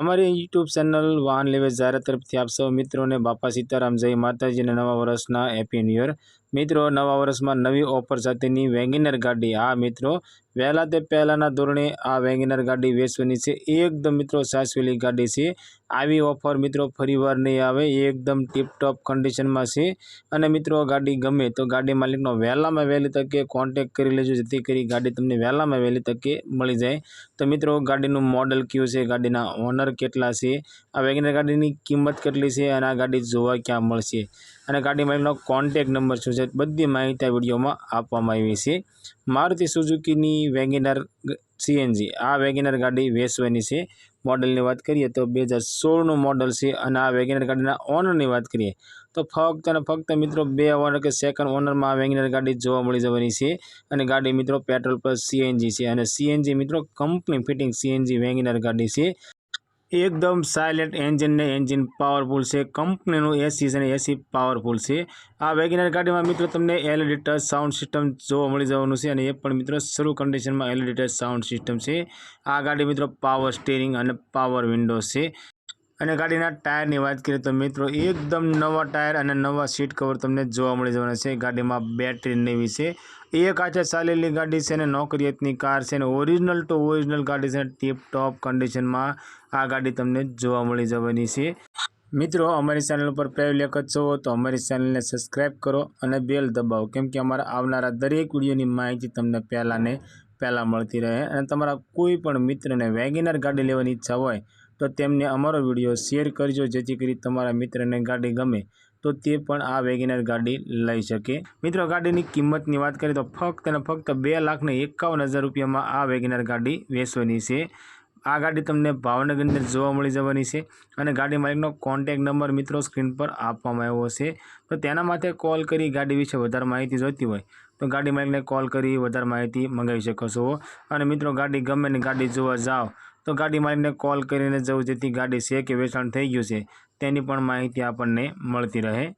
અમારી YouTube channel વાહન લેવે જાહેરાત તરફથી આપ સૌ મિત્રોને બાપા સીતારામ, જય માતાજીને નવા વર્ષના હેપી ન્યૂ યર મિત્રો, નવા વર્ષમાં નવી ઓફર સાથેની વેગેનર ગાડી. આ મિત્રો, વહેલા તે પહેલાંના ધોરણે આ વેગેનર ગાડી વેચવાની છે. એકદમ મિત્રો સાચવેલી ગાડી છે. આવી ઓફર મિત્રો ફરીવાર નહીં આવે. એકદમ ટીપટોપ કન્ડિશનમાં છે. અને મિત્રો, ગાડી ગમે તો ગાડી માલિકનો વહેલામાં વહેલી તકે કોન્ટેક કરી લેજો. જેથી કરી ગાડી તમને વહેલામાં વહેલી તકે મળી જાય. તો મિત્રો, ગાડીનું મોડલ કયું છે? ગાડીના ઓનર કેટલા છે? આ વેગેનર ગાડીની કિંમત કેટલી છે અને આ ગાડી જોવા ક્યાં મળશે? અને ગાડી માલિકનો કોન્ટેક નંબર શું છે? બધી માહિતી આ વિડીયોમાં આપવામાં આવી છે. મારુતિ સુઝુકીની વેગેનર સીએનજી. આ વેગેનર ગાડી વેચવાની છે. મોડલની વાત કરીએ તો બે હજાર સોળનું મોડલ છે અને આ વેગેનર ગાડીના ઓનરની વાત કરીએ તો ફક્ત અને ફક્ત મિત્રો બે ઓનર કે સેકન્ડ ઓનરમાં આ વેગેનર ગાડી જોવા મળી જવાની છે. અને ગાડી મિત્રો પેટ્રોલ પર સીએનજી છે. અને સીએનજી મિત્રો કંપની ફિટિંગ સીએનજી વેગેનર ગાડી છે. એકદમ સાયલેન્ટ એન્જિન ને એન્જિન પાવરફુલ છે. કંપનીનું એસી છે અને એસી પાવરફુલ છે. આ વેગેનર ગાડીમાં મિત્રો તમને એલઈડી ટચ સાઉન્ડ સિસ્ટમ જોવા મળી જવાનું છે અને એ પણ મિત્રો શરૂ કન્ડિશનમાં એલઈડી ટચ સાઉન્ડ સિસ્ટમ છે. આ ગાડી મિત્રો પાવર સ્ટેરિંગ અને પાવર વિન્ડોઝ છે. અને ગાડીના ટાયરની વાત કરીએ તો મિત્રો, એકદમ નવા ટાયર અને નવા સીટ કવર તમને જોવા મળી જવાના છે. ગાડીમાં બેટરી નવી છે એક આછે ચાલેલી ગાડી છે અને નોકરિયતની કાર છે અને ઓરિજિનલ ટુ ઓરિજિનલ ગાડી છે ટીપ ટોપ કન્ડિશનમાં આ ગાડી તમને જોવા મળી જવાની છે. મિત્રો, અમારી ચેનલ ઉપર પહેલી વખત છો તો અમારી ચેનલને સબસ્ક્રાઈબ કરો અને બેલ દબાવો, કેમ કે અમારા આવનારા દરેક વિડીયોની માહિતી તમને પહેલાંને પહેલાં મળતી રહે અને તમારા કોઈ પણ મિત્રને વેગેનર ગાડી લેવાની ઈચ્છા હોય તો તેમને અમારો વીડિયો શેર કરજો, જેથી કરી તમારા મિત્રને ગાડી ગમે તો તે પણ આ વેગેનર ગાડી લઈ શકે. મિત્રો, ગાડીની કિંમતની વાત કરીએ તો ફક્ત અને ફક્ત બે લાખને એકાવન હજાર રૂપિયામાં આ વેગેનર ગાડી વેચવાની છે. આ ગાડી તમને ભાવનગરની અંદર જોવા મળી જવાની છે અને ગાડી માલિકનો કોન્ટેક નંબર મિત્રો સ્ક્રીન પર આપવામાં આવ્યો છે. તો તેના માટે કોલ કરી ગાડી વિશે વધારે માહિતી જોઈતી હોય તો ગાડી માલિકને કોલ કરી વધારે માહિતી મંગાવી શકો છો. અને મિત્રો, ગાડી ગમે ને ગાડી જોવા જાઓ તો ગાડી માલિકને કોલ કરીને જવું, જેથી ગાડી છે કે વેચાણ થઈ ગયું છે. તેની પણ માહિતી આપણને મળતી રહે.